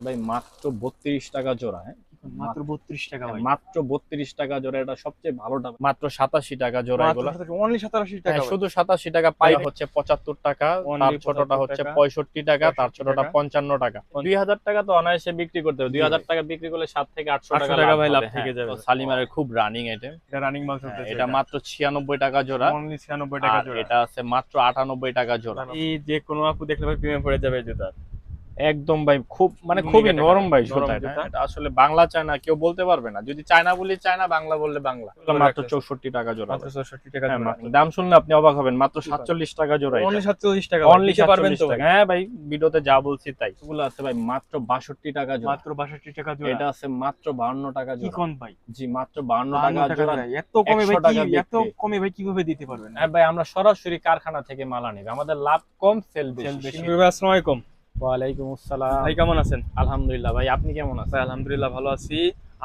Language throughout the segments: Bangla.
ভাই মাত্র বত্রিশ টাকা জোড়া হ্যাঁ? মাত্র বত্রিশ টাকা মাত্র বত্রিশ টাকা জোড়া এটা সবচেয়ে ভালোটা মাত্র সাতাশি টাকা জোড়া এগুলো। সাতাশি টাকা হ্যাঁ, শুধু সাতাশি টাকা পাই হচ্ছে পঁচাত্তর টাকা তার ছোটটা হচ্ছে পঁয়ষট্টি টাকা তার ছোটটা পঞ্চান্ন টাকা। দুই হাজার টাকা তো অনায়াসে বিক্রি করতে হবে। দুই হাজার টাকা বিক্রি করলে সাত থেকে আটশো টাকা ভাই লাভ থেকে হ্যাঁ। যাবে। তো শালিমারের খুব রানিং আইটেম এটা রানিং মাল এটা। মাত্র ছিয়ানব্বই টাকা জোড়া। অনলি 96 টাকা জোড়া। এটা আছে মাত্র আটানব্বই টাকা জোড়া। এই যে কোনো আপু দেখলে ভাই প্রিমিয়াম পড়ে যাবে জুতা একদম ভাই খুব মানে খুবই নরম ভাই এটা আসলে বাংলা চায়না কেউ বলতে পারবে না। যদি চায়না বলি চায়না বাংলা বললে বাংলা। মাত্র চৌষট্টি টাকা জোড়া মাত্র 64 টাকা হ্যাঁ। দাম শুনলে আপনি অবাক হবেন। মাত্র সাতচল্লিশ টাকা জোড়া অনলি 47 টাকা অনলি পারবেন তো হ্যাঁ ভাই ভিডিওতে যা বলছি তাই। এগুলো আছে ভাই মাত্র বাষট্টি টাকা জোড়া। মাত্র 62 টাকা জোড়া। এটা আছে মাত্র বাহান্ন টাকা জোড়া। কোন ভাই। জি মাত্র বাহান্ন টাকা জোড়া। এত কমে ভাই 100 টাকা এত কমে ভাই কীভাবে দিতে পারবেন? হ্যাঁ ভাই আমরা সরাসরি কারখানা থেকে মাল আনি আমাদের লাভ কম সেল বেশি। আসসালামু আলাইকুম। ওয়ালাইকুম আসসালাম। ভাই কেমন আছেন? আলহামদুলিল্লাহ ভাই আপনি কেমন আছেন? আলহামদুলিল্লাহ ভালো আছি।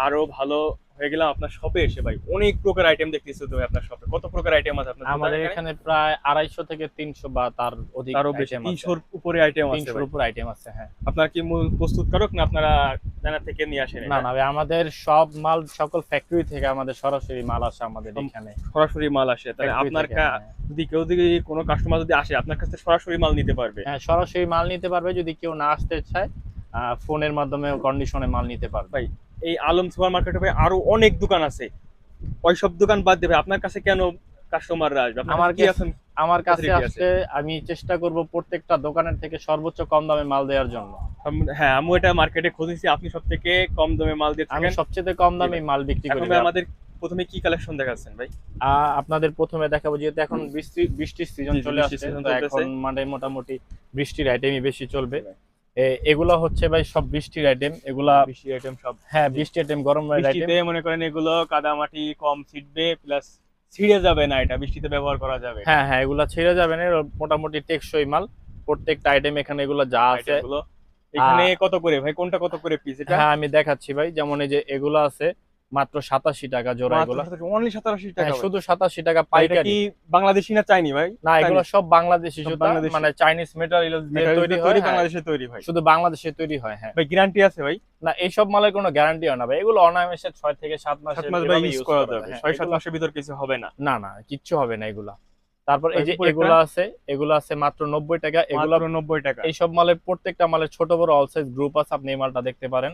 আরও ভালো হয়ে গেলাম আপনার শপে এসে ভাই অনেক প্রকার আইটেম দেখতেছি তো আপনার শপে কত প্রকার আইটেম আছে আপনার আমাদের এখানে প্রায় আড়াইশো থেকে তিনশো বা তার অধিক আরও বেশি। তিনশোর উপরে আইটেম আছে তিনশোর। উপর আইটেম আছে হ্যাঁ। আপনার কি মূল প্রস্তুতকারক না আপনারা জানা থেকে নিয়ে আসেন না না আমাদের সব মাল সকল ফ্যাক্টরি থেকে আমাদের সরাসরি মাল আসে আমাদের এখানে। সরাসরি মাল আসে। তাহলে আপনার হ্যাঁ। যদি কেউ যদি কোনো কাস্টমার যদি আসে আপনার কাছে সরাসরি মাল নিতে পারবে? হ্যাঁ সরাসরি মাল নিতে পারবে যদি কেউ না আসতে চায় আহ, ফোনের মাধ্যমে কন্ডিশনে মাল নিতে পারবে। ভাই এই আলম সুপার মার্কেটে ভাই আরও অনেক দোকান আছে। ওই সব দোকান বাদ দেবে আপনার কাছে কেন কাস্টমাররা আসবে? আমার কি আছেন আমার কাছে আসতে আমি চেষ্টা করব প্রত্যেকটা দোকানের থেকে সর্বোচ্চ কম দামে মাল দেওয়ার জন্য। হ্যাঁ আমি এটা মার্কেটে খুঁজেছি আপনি সব থেকে কম দামে মাল দিয়ে আমি থাকেন। সবচেয়ে কম দামে মাল বিক্রি করি আমাদের প্রথমে কি কালেকশন দেখাচ্ছেন ভাই? আহ, আপনাদের প্রথমে দেখাবো যেহেতু এখন বৃষ্টি বৃষ্টির সিজন চলে আসছে এখন মানে মোটামুটি বৃষ্টির আইটেমই বেশি চলবে। এগুলো হচ্ছে ভাই সব বৃষ্টির আইটেম এগুলা বৃষ্টির আইটেম সব। হ্যাঁ বৃষ্টি আইটেম গরম আইটেম বৃষ্টিতে মনে করেন এগুলো কাদা মাটি কম ছিটবে প্লাস ছিঁড়ে যাবে না এটা বৃষ্টিতে ব্যবহার করা যাবে। হ্যাঁ হ্যাঁ এগুলা ছিঁড়ে যাবে না মোটামুটি টেকসই মাল। প্রত্যেকটা আইটেম এখানে এগুলো যা আছে। আইটেমগুলো। এখানে কত করে? ভাই কোনটা কত করে পিস এটা? হ্যাঁ আমি দেখাচ্ছি ভাই। যেমন এই যে এগুলো আছে মাত্র সাতাশি টাকা জোড়া এগুলো। অনলি সাতাশি টাকা হ্যাঁ, শুধু সাতাশি টাকা পাইকারি। বাংলাদেশি না চাইনি ভাই? না এগুলো সব বাংলাদেশি। মানে চাইনিজ মেটেরিয়াল তৈরি হয় হ্যাঁ, বাংলাদেশে তৈরি হয়। শুধু বাংলাদেশে তৈরি হয় হ্যাঁ। ভাই গ্যারান্টি আছে ভাই? না এইসব মালের কোনো গ্যারান্টি হয় না ভাই। এগুলো অনায়াসে ছয় থেকে সাত মাস মাস ভাই ইউজ করা যাবে। ছয় সাত মাসের ভিতর কিছু হবে না। না না কিচ্ছু হবে না এগুলা। তারপর এই যে এগুলো আছে এগুলো আছে মাত্র নব্বই টাকা এগুলো নব্বই টাকা। এইসব মালের প্রত্যেকটা মালের ছোট বড় অল সাইজ গ্রুপ আছে আপনি এই মালটা দেখতে পারেন।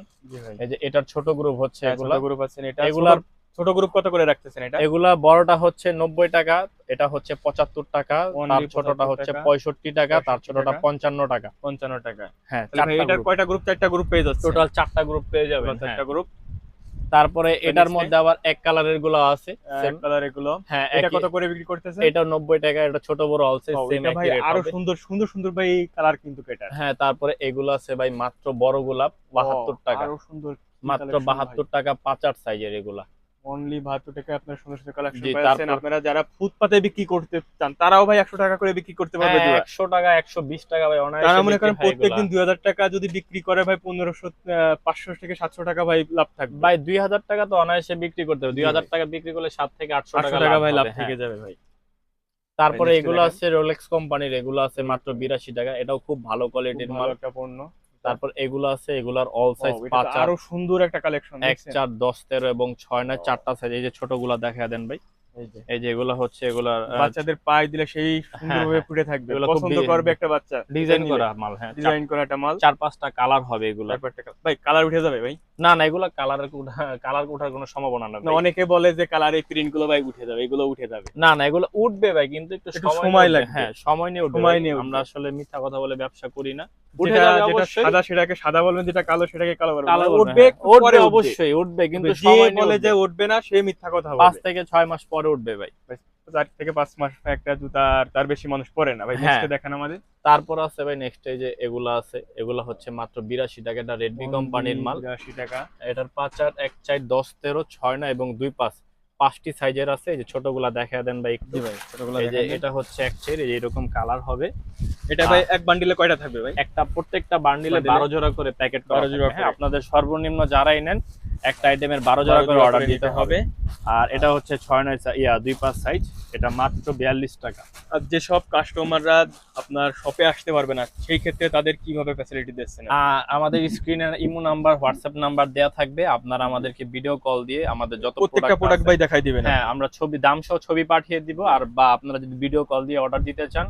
এই যে এটার ছোট গ্রুপ হচ্ছে এগুলা। গ্রুপ এটা এগুলার- ছোট- গ্রুপ কত করে রাখতেছেন এটা? এগুলা বড়টা হচ্ছে নব্বই টাকা এটা হচ্ছে পঁচাত্তর টাকা তার ছোটটা হচ্ছে পঁয়ষট্টি টাকা তার ছোটটা পঞ্চান্ন টাকা। পঞ্চান্ন টাকা। হ্যাঁ এটার কয়টা গ্রুপ চারটা গ্রুপ পেয়ে যাচ্ছে টোটাল চারটা গ্রুপ পেয়ে টোটাল চারটা গ্রুপ তারপরে এটার মধ্যে আবার এক কালারেরগুলো আছে same। কালারগুলো। হ্যাঁ এটা কত করে বিক্রি করতেছে এটা নব্বই টাকা এটা ছোট বড় আছে সেম ভাই আরও সুন্দর সুন্দর সুন্দর ভাই কালার কিন্তু এটা। হ্যাঁ তারপরে এগুলো আছে ভাই মাত্র বড় গোলাপ বাহাত্তর টাকা। আরও সুন্দর মাত্র বাহাত্তর টাকা পাঁচ আট সাইজের এগুলা। অনলি বাহাত্তর টাকা আপনার সুন্দর সুন্দর কালেকশন পাচ্ছেন আপনারা যারা ফুটপাতে বিক্রি করতে চান তারাও ভাই একশো টাকা করে বিক্রি করতে পারবে জোড়া। একশো টাকা একশো বিশ টাকা ভাই অনায়াসে তারা মনে করেন প্রত্যেকদিন এগুলা। দুই হাজার টাকা যদি বিক্রি করে ভাই পনেরোশো পাঁচশো থেকে সাতশো টাকা ভাই লাভ থাকবে ভাই দুই হাজার টাকা তো অনায়াসে বিক্রি করতে হবে দুই হাজার ভাই। টাকা বিক্রি করলে সাত থেকে আটশো আটশো টাকা টাকা ভাই লাভ থেকে হ্যাঁ। যাবে ভাই তারপরে এগুলো আছে রোলেক্স কোম্পানির এগুলো আছে মাত্র বিরাশি টাকা এটাও খুব ভালো কোয়ালিটির মাল একটা পণ্য তারপর এগুলো আছে এগুলার অল সাইজ পাঁচ আরও সুন্দর একটা কালেকশন এক চার দশ তেরো এবং ছয় নয় চারটা সাইজ এই যে ছোটগুলা দেখা দেন ভাই। এই যে। এগুলো হচ্ছে এগুলার বাচ্চাদের পায়ে দিলে সেই সুন্দরভাবে হ্যাঁ, ফুটে থাকবে। এগুলো পছন্দ করবে একটা বাচ্চা। ডিজাইন করা মাল হ্যাঁ ডিজাইন করা একটা মাল। চার পাঁচটা কালার হবে এগুলো। ভাই কালার উঠে যাবে ভাই। না না এগুলো কালারের কালার ওঠার কোনো সম্ভাবনা না অনেকে বলে যে কালার এই প্রিন্টগুলো ভাই উঠে যাবে এগুলো উঠে যাবে। না না এগুলো উঠবে ভাই কিন্তু একটু সময়। লাগবে। হ্যাঁ সময় নিয়ে উঠবে সময় নিয়ে আমরা আসলে মিথ্যা কথা বলে ব্যবসা করি না। সাদা সেটাকে সাদা বলবেন যেটা কালো সেটাকে কালো বলবেন। কালার মানে উঠবে অবশ্যই উঠবে কিন্তু সময় নিয়ে বলে যে উঠবে। না সে মিথ্যা কথা পাঁচ বলে থেকে ছয় মাস পরে উঠবে ভাই। চার থেকে পাঁচ মাস একটা জুতা আর তার বেশি মানুষ পরে না ভাই হ্যাঁ। নেক্সটে দেখেন আমাদের। তারপর আছে ভাই নেক্সট এই যে এগুলা আছে এগুলা হচ্ছে মাত্র বিরাশি টাকা এটা রেডমি কোম্পানির মাল। আশি টাকা। এটার পাঁচ আট এক চার দশ তেরো ছয় না এবং দুই পাঁচ। পাঁচটি সাইজের আছে যে ছোটগুলা দেখা দেন ভাই একটু। ভাই ছোটগুলো এই যে এটা হচ্ছে এক এই এরকম কালার হবে। এটা ভাই এক বান্ডিলে কয়টা থাকবে ভাই? একটা প্রত্যেকটা বান্ডিলে বান্ডিলে বারো জোড়া করে প্যাকেট করা 12 হ্যাঁ করে। আপনাদের সর্বনিম্ন যারাই নেন একটা আইটেমের বারো জোড়া করে অর্ডার দিতে হবে। আর এটা হচ্ছে ছয় নয় ইয়া দুই পাঁচ সাইজ এটা মাত্র বিয়াল্লিশ টাকা। আর যেসব কাস্টমাররা আপনার শপে আসতে পারবে না সেই ক্ষেত্রে তাদের কীভাবে ফ্যাসিলিটি দিচ্ছেন? আমাদের স্ক্রিনে ইমো নাম্বার হোয়াটসঅ্যাপ নাম্বার দেয়া থাকবে। আপনারা আমাদেরকে ভিডিও কল দিয়ে আমাদের যত প্রত্যেকটা প্রোডাক্ট ভাই দেখাই দিবেন। হ্যাঁ আমরা ছবি দাম সহ ছবি পাঠিয়ে দিব। আর বা আপনারা যদি ভিডিও কল দিয়ে অর্ডার দিতে চান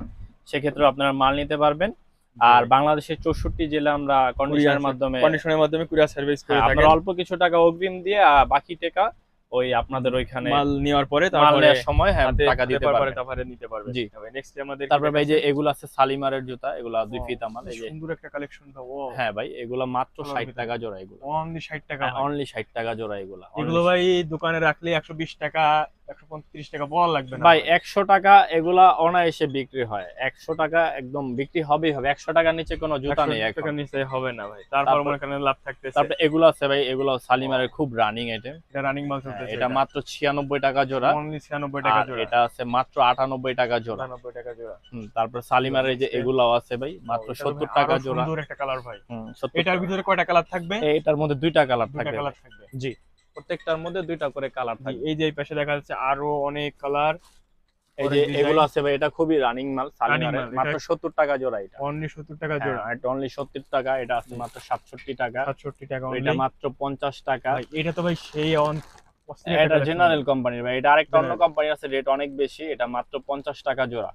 সেক্ষেত্রে আপনারা মাল নিতে পারবেন। আর বাংলাদেশের চৌষট্টি জেলা আমরা কন্ডিশনের মাধ্যমে কন্ডিশনের মাধ্যমে কুরিয়ার সার্ভিস করে হ্যাঁ, থাকেন। অল্প কিছু টাকা অগ্রিম দিয়ে বাকি টাকা ওই আপনাদের ওইখানে মাল নেওয়ার পরে তারপরে সময় হ্যাঁ টাকা দিতে পারবেন। তারপরে নিতে পারবেন। জি। নেক্সট আমাদের তারপরে ভাই যে? এগুলো আছে সালিমারের জুতা এগুলা দুই ও, ফিতা এই যে। সুন্দর একটা কালেকশন তো ও। হ্যাঁ ভাই এগুলা মাত্র ভালোর ষাট ভিতরে। টাকা জোড়া এগুলো। অনলি 60 টাকা অনলি ষাট টাকা জোড়া এগুলা এগুলো ভাই দোকানে রাখলে 120 টাকা 135 টাকা বল লাগবে না। ভাই একশো টাকা এগুলা অনায়াসে বিক্রি হয়। একশো টাকা একদম বিক্রি হবেই হবে। একশো টাকার নিচে কোনো জুতা নেই এখন। টাকার নিচে হবে না ভাই। তারপর মনে করেন লাভ থাকতেছে। তারপরে এগুলো আছে ভাই এগুলো সালিমারের খুব রানিং আইটেম এটা রানিং মাল চলতেছে এটা। মাত্র ছিয়ানব্বই টাকা জোড়া। অনলি 96 টাকা জোড়া। এটা আছে মাত্র আটানব্বই টাকা জোড়া। 97 টাকা জোড়া। হুম, তারপর সালিমারের যে এগুলাও আছে ভাই মাত্র ও, এটা তো সত্তর ভাই টাকা জোড়া। সুন্দর একটা কালার ভাই। হুম, এটার ভিতরে কয়টা কালার থাকবে? এটার মধ্যে দুইটা কালার দুইটা থাকবে। কালার থাকবে। জি। প্রত্যেকটার মধ্যে দুইটা করে কালার জি, থাকবে। এই যে এই পাশে দেখা যাচ্ছে আরও অনেক কালার এই যে এগুলো আছে ভাই এটা খুবই রানিং মাল মাত্র এটা- সত্তর টাকা জোড়া এটা। অনলি 70 টাকা জোড়া। হ্যাঁ, এটা অনলি সত্তর টাকা এটা আছে মাত্র সাতষট্টি টাকা। 67 টাকা এটা মাত্র পঞ্চাশ টাকা। এটা তো ভাই সেই অন এটা জেনারেল কোম্পানির ভাই এটা আরেকটা অন্য কোম্পানি আছে রেট অনেক বেশি এটা মাত্র পঞ্চাশ টাকা জোড়া।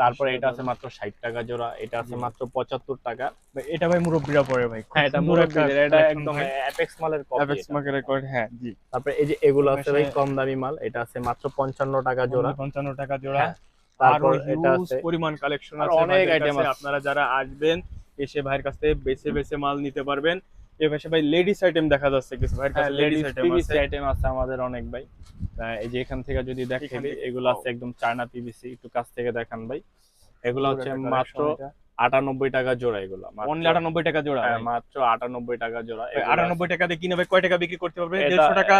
তারপরে এটা আছে মাত্র ষাট টাকা জোড়া এটা আছে মাত্র পঁচাত্তর টাকা। এটা ভাই মুরব্বিরা পরে ভাই হ্যাঁ এটা মুরব্বীদের, এটা একদম অ্যাপেক্স মালের কপি Apex market হ্যাঁ জি। তারপরে এই যে এগুলো আছে ভাই কম দামি মাল এটা আছে মাত্র পঞ্চান্ন টাকা জোড়া। 55 টাকা জোড়া। হ্যাঁ, তারপর এটা হিউজ আছে। পরিমাণ কালেকশন আছে অনেক ভাইদের item কাছে। আছে। আপনারা যারা আসবেন এসে ভাইয়ের কাছ থেকে বেছে বেছে মাল নিতে পারবেন। এ পাশে ভাই লেডিস আইটেম দেখা যাচ্ছে কিছু ভাই কাছে লেডিস লেডিস আইটেম আছে। আইটেম আছে আমাদের অনেক ভাই। এই যে এখান থেকে যদি দেখেন এগুলো আছে একদম চায়না পিভিসি একটু কাছ থেকে দেখান ভাই। এগুলো হচ্ছে মাত্র। আটানব্বই টাকা জোড়া এগুলো অনলি 98 টাকা জোড়া হ্যাঁ, মাত্র আটানব্বই টাকা জোড়া। আটানব্বই টাকা দিয়ে কিনে ভাই কয় টাকা বিক্রি করতে পারবে? 150 টাকা?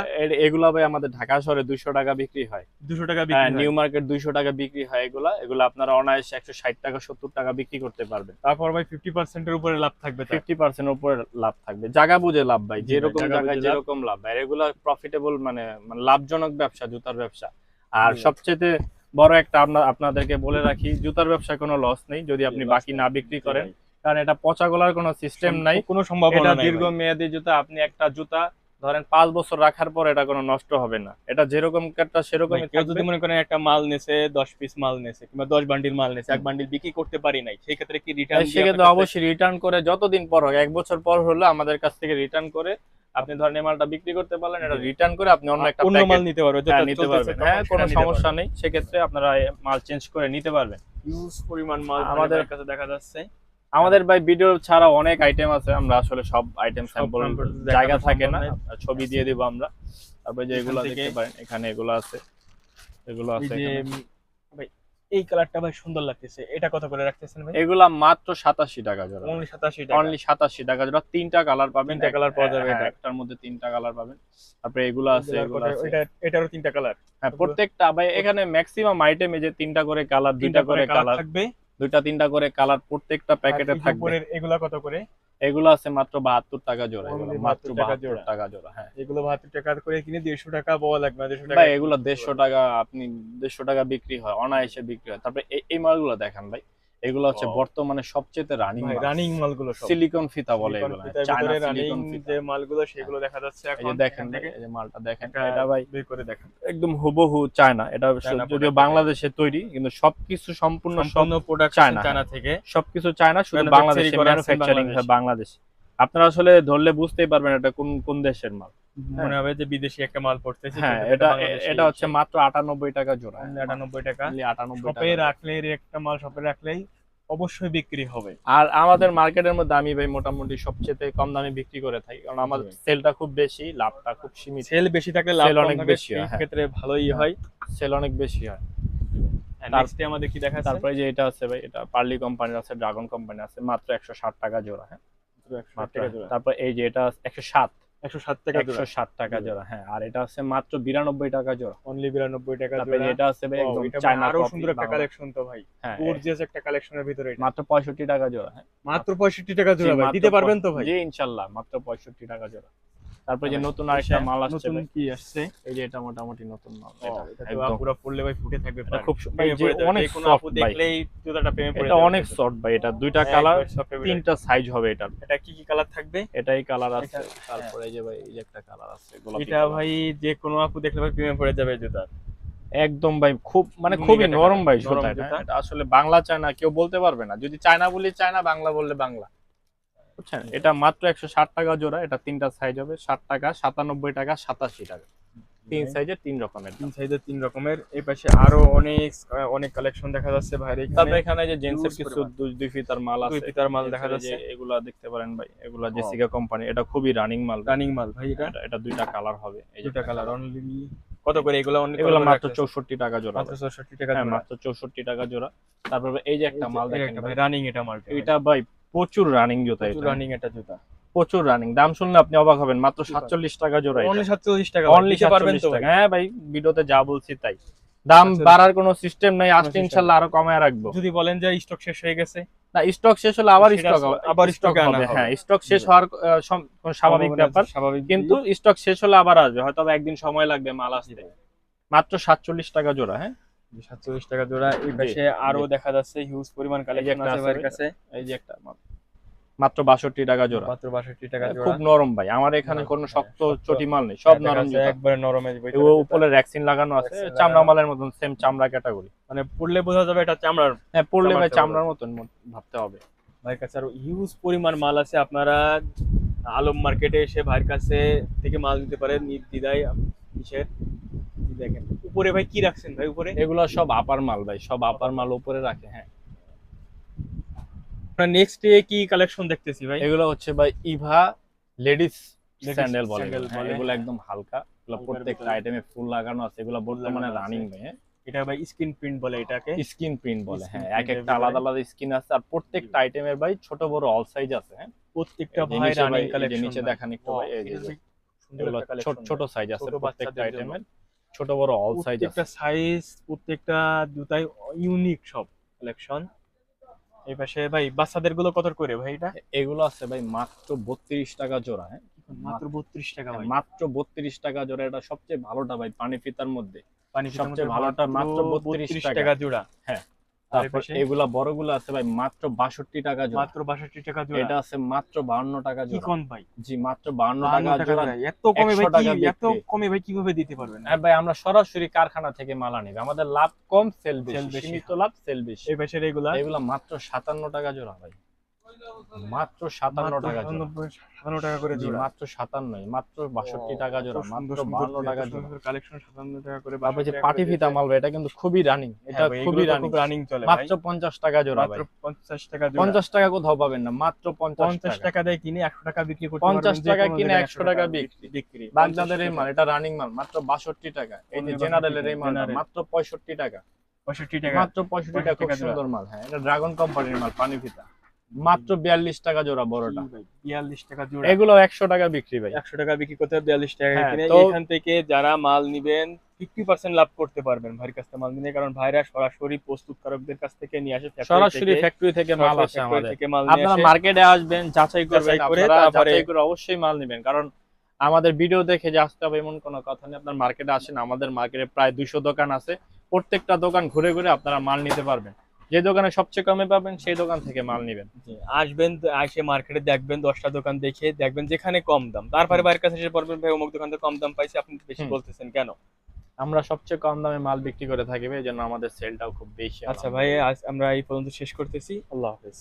এগুলা ভাই আমাদের ঢাকা শহরে দুইশো টাকা বিক্রি হয়। 200 টাকা হ্যাঁ বিক্রি নিউ মার্কেট দুইশো টাকা বিক্রি হয় এগুলা। এগুলো আপনারা অনায়াসে একশো ষাট টাকা সত্তর টাকা বিক্রি করতে পারবেন। তারপর ভাই 50% এর উপরে লাভ থাকবে ফিফটি পার্সেন্ট উপরে লাভ থাকবে। জায়গা বুঝে লাভ ভাই যেরকম জায়গা জায়গায় যেরকম লাভ। ভাই এগুলো প্রফিটেবল মানে মানে লাভজনক ব্যবসা জুতার ব্যবসা। আর সবচেয়ে বড় একটা আপনাদেরকে বলে রাখি জুতার ব্যবসায় কোনো লস নেই যদি আপনি বাকি না বিক্রি করেন। কারণ এটা পচা গলার কোনো সিস্টেম নাই। কোনো সম্ভাবনা দীর্ঘ। মেয়াদী জুতা আপনি একটা জুতা ধরেন পাঁচ বছর রাখার পর এটা কোনো নষ্ট হবে না। এটা যেরকম কাটটা কেউ থাকবে। যদি মনে করেন একটা মাল নেছে 10 পিস মাল নেছে কিংবা 10 বান্ডিল মাল নেছে এক বান্ডিল বিক্রি করতে পারি নাই সেই ক্ষেত্রে কি রিটার্ন সেক্ষেত্রে অবশ্যই রিটার্ন করে যতদিন পর হোক এক বছর পর হলো আমাদের কাছ থেকে রিটার্ন করে আপনি ধরেন এই মালটা বিক্রি করতে পারলেন এটা রিটার্ন করে আপনি অন্য একটা অন্য মাল নিতে পারবে যেটা নিতে পারবেন। হ্যাঁ কোনো সমস্যা। নেই সেক্ষেত্রে আপনারা মাল চেঞ্জ করে নিতে পারবেন। হিউজ পরিমাণ মাল আমাদের- কাছে দেখা যাচ্ছে। আমাদের ভাই ভিডিও ছাড়া অনেক আইটেম আছে আমরা আসলে সব আইটেম স্যাম্পল জায়গা থাকে না ছবি দিয়ে দিব আমরা। তারপরে যে এগুলো দেখতে পারেন এখানে এগুলো আছে এগুলো আছে এই কালারটা ভাই সুন্দর লাগতেছে। এটা কত করে রাখতেছেন ভাই? এগুলা মাত্র সাতাশি টাকা জোড়া। অনলি 87 টাকা। অনলি সাতাশি টাকা জোড়া। তিনটা কালার পাবেন। তিনটা কালার পাওয়া যাবে হ্যাঁ, এটা। একটার মধ্যে তিনটা কালার পাবেন। তারপরে এগুলো আছে এগুলো আছে। এটা এটারও তিনটা কালার। হ্যাঁ প্রত্যেকটা ভাই এখানে ম্যাক্সিমাম আইটেম যে তিনটা করে কালার দুইটা করে কালার থাকবে। দুইটা তিনটা করে কালার প্রত্যেকটা প্যাকেটে থাকবে। এগুলা কত করে? এগুলো আছে মাত্র বাহাত্তর টাকা জোড়া মাত্র বাহাত্তর জোড়া। টাকা জোড়া হ্যাঁ। এগুলো 72 টাকা করে কিনে 150 টাকা পাওয়া লাগবে 150 টাকা ভাই এগুলো দেড়শো টাকা আপনি দেড়শো টাকা বিক্রি হয় অনায়াসে বিক্রি হয়। তারপরে এই- এই মালগুলো দেখেন ভাই। এগুলো হচ্ছে বর্তমানে সবচেয়ে রানিং রানিং মালগুলো সব। সিলিকন ফিতা বলে এগুলো ফিতার চায়না সিলিকন যে মালগুলো সেগুলো দেখা যাচ্ছে এখন যে দেখেন এই যে মালটা দেখেন। এটা ভাই বের করে দেখেন। একদম হুবহু চায়না এটা যদিও বাংলাদেশে তৈরি কিন্তু সবকিছু সম্পূর্ণ সম্পূর্ণ প্রোডাক্ট চায়না থেকে। সবকিছু চায়না শুধু বাংলাদেশে ম্যানুফ্যাকচারিং হয় বাংলাদেশ। আপনারা আসলে ধরলে বুঝতেই পারবেন এটা কোন কোন দেশের মাল। মনে হবে যে বিদেশি একটা মাল পড়তেছে হ্যাঁ এটা এটা হচ্ছে মাত্র আটানব্বই টাকা জোড়া। 98 টাকা। Only 98 শপে টাকা রাখলে এর একটা মাল শপে রাখলেই অবশ্যই বিক্রি হবে। আর আমাদের মার্কেটের মধ্যে আমি ভাই মোটামুটি সবচেয়ে কম দামে বিক্রি করে থাকি কারণ আমাদের সেলটা খুব বেশি লাভটা খুব সীমিত। সেল বেশি থাকলে লাভ অনেক বেশি হয়, হ্যাঁ। ক্ষেত্রে ভালোই হয়। সেল অনেক বেশি হয়। তার- নেক্সট আমাদের কি দেখা তারপরে যে এটা আছে ভাই এটা পার্লি কোম্পানির আছে ড্রাগন কোম্পানি আছে মাত্র একশো ষাট টাকা জোড়া হ্যাঁ। মাত্র তারপর এই যে এটা একশো সাত সাত টাকা জোড়া। হ্যাঁ। আর এটা আছে মাত্র বিরানব্বই টাকা জোড়া। অনলি বিরানব্বই টাকা তারপরে এটা আছে ভাই Wow, একদম চায়না আরও সুন্দর একটা কালেকশন তো ভাই। হ্যাঁ গর্জিয়াস একটা কালেকশনের ভিতরে এটা। মাত্র পঁয়ষট্টি টাকা জোড়া হ্যাঁ। মাত্র পঁয়ষট্টি টাকা জোড়া ভাই। দিতে পারবেন তো ভাই। জি ইনশাল্লাহ মাত্র পঁয়ষট্টি টাকা জোড়া। তারপরে যে হ্যাঁ, নতুন আরেকটা মাল আসছে নতুন কি আসছে? এই যে এটা মোটামুটি নতুন মাল এটা তো পুরো পড়লে ভাই ফুটে থাকবে এটা খুব অনেক ভাই। দেখলেই জুতাটা প্রেমে পড়ে এটা অনেক সফট ভাই এটা দুইটা কালার পড়ে যাবে। তিনটা সাইজ হবে এটা এটা কি কি কালার থাকবে? এটাই কালার আছে হ্যাঁ। তারপরে এই যে ভাই এই যে একটা কালার আছে গোলাপি এটা ভাই যে কোনো আপু দেখলে ভাই প্রেমে পড়ে যাবে জুতার। একদম ভাই খুব মানে খুবই নরম ভাই জুতা। এটা আসলে বাংলা চায়না কেউ বলতে পারবে না। যদি চায়না বলি চায়না বাংলা বললে বাংলা। বুঝছেন? এটা মাত্র একশো ষাট টাকা জোড়া এটা তিনটা সাইজ হবে ষাট টাকা সাতানব্বই টাকা সাতাশি টাকা। তিন সাইজে তিন রকমের তিন সাইজের তিন রকমের। এই পাশে আরও অনেক অনেক কালেকশন দেখা যাচ্ছে ভাই তারপরে এখানে যে জেন্টসের কিছু দুই ফিতার মাল দুই আছে ফিতার মাল দেখা যাচ্ছে। এগুলা দেখতে পারেন ভাই এগুলা জেসিকা কোম্পানি এটা খুবই রানিং মাল। রানিং মাল ভাই এটা? এটা- দুইটা কালার হবে। এই দুটা কালার অনলি কত করে এগুলো অনলি এগুলো মাত্র চৌষট্টি টাকা জোড়া মাত্র 64 টাকা হ্যাঁ মাত্র চৌষট্টি টাকা জোড়া। তারপরে এই যে একটা মাল দেখেন ভাই। রানিং এটা মাল। এটা ভাই প্রচুর রানিং জুতা এটা। রানিং এটা জুতা। প্রচুর রানিং দাম শুনলে আপনি অবাক হবেন মাত্র সাতচল্লিশ টাকা জোড়া অনলি 47 টাকা অনলি পারবেন তো? হ্যাঁ ভাই ভিডিওতে যা বলছি তাই। দাম 47 বাড়ার কোনো সিস্টেম নাই আজকে ইনশাল্লাহ আরও কমায় রাখব। যদি বলেন যে স্টক শেষ হয়ে গেছে। না স্টক শেষ হলে আবার সেটা স্টক আবার স্টক হবে। হ্যাঁ স্টক শেষ হওয়ার স্বাভাবিক ব্যাপার। স্বাভাবিক। কিন্তু স্টক শেষ হলে আবার আসবে হয়তো একদিন সময় লাগবে মাল আসতে। মাত্র সাতচল্লিশ টাকা জোড়া হ্যাঁ? 47 টাকা জোড়া। এই পাশে আরও দেখা যাচ্ছে হিউজ পরিমাণ কালেকশন আছে ভাইয়ের কাছে। এই যে একটা মাত্র। বাষট্টি টাকা জোড়া। মাত্র 62 টাকা জোড়া। খুব নরম ভাই। আমার এখানে নরম, কোনো শক্ত। চটি মাল নেই সব নরম একবারে জুতা। উপরে ভ্যাকসিন লাগানো আছে চামড়া মালের মতন সেম চামড়া ক্যাটাগরি মানে পড়লে বোঝা যাবে এটা চামড়ার হ্যাঁ পড়লে ভাই চামড়ার মতন ভাবতে হবে। ভাইয়ের কাছে আরও হিউজ পরিমাণ মাল আছে। আপনারা আলম মার্কেটে এসে ভাইয়ের কাছে থেকে মাল নিতে পারেন। কিসের এই দেখেন উপরে ভাই কি রাখছেন ভাই উপরে? এগুলো সব আপার মাল ভাই সব আপার মাল উপরে রাখে হ্যাঁ। আমরা নেক্সট ডে কি কালেকশন দেখতেছি ভাই? এগুলো হচ্ছে ভাই ইভা লেডিস স্যান্ডেল বলে এগুলো। একদম হালকা। এগুলো প্রত্যেকটা আইটেমে ফুল লাগানো আছে এগুলো বর্তমানে রানিং ভাই হ্যাঁ। এটা ভাই স্ক্রিন প্রিন্ট বলে এটাকে। স্কিন প্রিন্ট বলে হ্যাঁ এক একটা আলাদা আলাদা স্কিন আছে আর প্রত্যেকটা আইটেমের ভাই ছোট বড় অল সাইজ আছে হ্যাঁ। প্রত্যেকটা ভাই রানিং কালেকশন নিচে দেখান একটু ভাই, এই যে, ছোট ছোট সাইজ আছে প্রত্যেকটা আইটেমের ছোট বড় অল সাইজ একটা প্রত্যেকটা সাইজ প্রত্যেকটা জুতাই ইউনিক সব কালেকশন এই পাশে ভাই বাচ্চাদেরগুলো কত করে ভাই এটা? এগুলো আছে ভাই মাত্র বত্রিশ টাকা জোড়া হ্যাঁ? মাত্র বত্রিশ টাকা ভাই। মাত্র বত্রিশ টাকা জোড়া এটা সবচেয়ে ভালোটা ভাই পানি ফিতার মধ্যে। পানি সবচেয়ে ভালোটা মাত্র 32 টাকা। জোড়া। আর তারপর এগুলা বড়গুলো আছে ভাই মাত্র বাষট্টি টাকা জোড়া। মাত্র বাষট্টি টাকা জোড়া। এটা আছে মাত্র বাউন্ন টাকা কি জোড়া। কোন ভাই? জি মাত্র 52 টাকা জোড়া। এত কমে ভাই 100 টাকা কি এত কমে ভাই কীভাবে দিতে পারবেন? হ্যাঁ ভাই আমরা সরাসরি কারখানা থেকে মাল আনি আমাদের লাভ কম সেল বেশি। সীমিত লাভ সেল বেশি। এই পাশে এগুলা? এগুলা মাত্র সাতান্ন টাকা জোড়া ভাই। মাত্র সাতান্ন টাকা সাতান্ন টাকা করে জি মাত্র সাতান্নই মাত্র বাষট্টি টাকা জোড়া মাত্র বাউন্ন টাকা জোড়া। কালেকশন সাতান্ন টাকা করে তারপর যে পাটি ফিতা মাল এটা কিন্তু খুবই রানিং এটা হ্যাঁ খুবই রানিং রানিং চলে মাত্র পঞ্চাশ টাকা জোড়া মাত্র 50 টাকা পঞ্চাশ টাকা কোথাও পাবেন না মাত্র পঞ্চাশ টাকা। দিয়ে কিনে 100 টাকা বিক্রি করতে 50 পারবেন, যে টাকা কিনে 100 টাকা বিক্রি। বাগদাদের এই মাল এটা রানিং মাল মাত্র বাষট্টি টাকা। এই যে জেনারেলের এই মাল মাত্র পঁয়ষট্টি টাকা। 65 টাকা। মাত্র পঁয়ষট্টি টাকা খুব সুন্দর মাল হ্যাঁ এটা ড্রাগন কোম্পানির মাল পানি ফিতা। মাত্র বিয়াল্লিশ টাকা জোড়া বড়টা। 42 টাকা জোড়া। এগুলো একশো টাকা বিক্রি ভাই। 100 টাকা বিক্রি করতে 42 টাকা হ্যাঁ, এখান থেকে যারা মাল নিবেন 50% লাভ করতে পারবেন ভাইয়ের কাছ থেকে মাল নিলে কারণ ভাইরা সরাসরি প্রস্তুতকারকদের কাছ থেকে নিয়ে আসে সরাসরি থেকে, ফ্যাক্টরি থেকে মাল আসে আমাদের। আপনারা মার্কেটে আসবেন যাচাই করবেন করে তারপরে- অবশ্যই মাল নেবেন। কারণ আমাদের ভিডিও দেখে যে আসতে হবে এমন কোনো কথা নেই আপনার মার্কেটে আসেন আমাদের মার্কেটে প্রায় দুইশো দোকান আছে প্রত্যেকটা দোকান ঘুরে ঘুরে আপনারা মাল নিতে পারবেন। যে দোকানে সবচেয়ে কমে পাবেন সেই দোকান থেকে মাল নেবেন। আসবেন আসে মার্কেটে দেখবেন দশটা দোকান দেখে দেখবেন যেখানে কম দাম। তারপরে বাইরের কাছে এসে পড়বেন ভাই অমুক দোকান থেকে কম দাম পাইছে আপনি বেশি বলতেছেন কেন? আমরা সবচেয়ে কম দামে মাল বিক্রি করে থাকি এই জন্য আমাদের সেলটাও খুব বেশি আচ্ছা ভাই আজ আমরা এই পর্যন্ত শেষ করতেছি। আল্লাহ হাফেজ।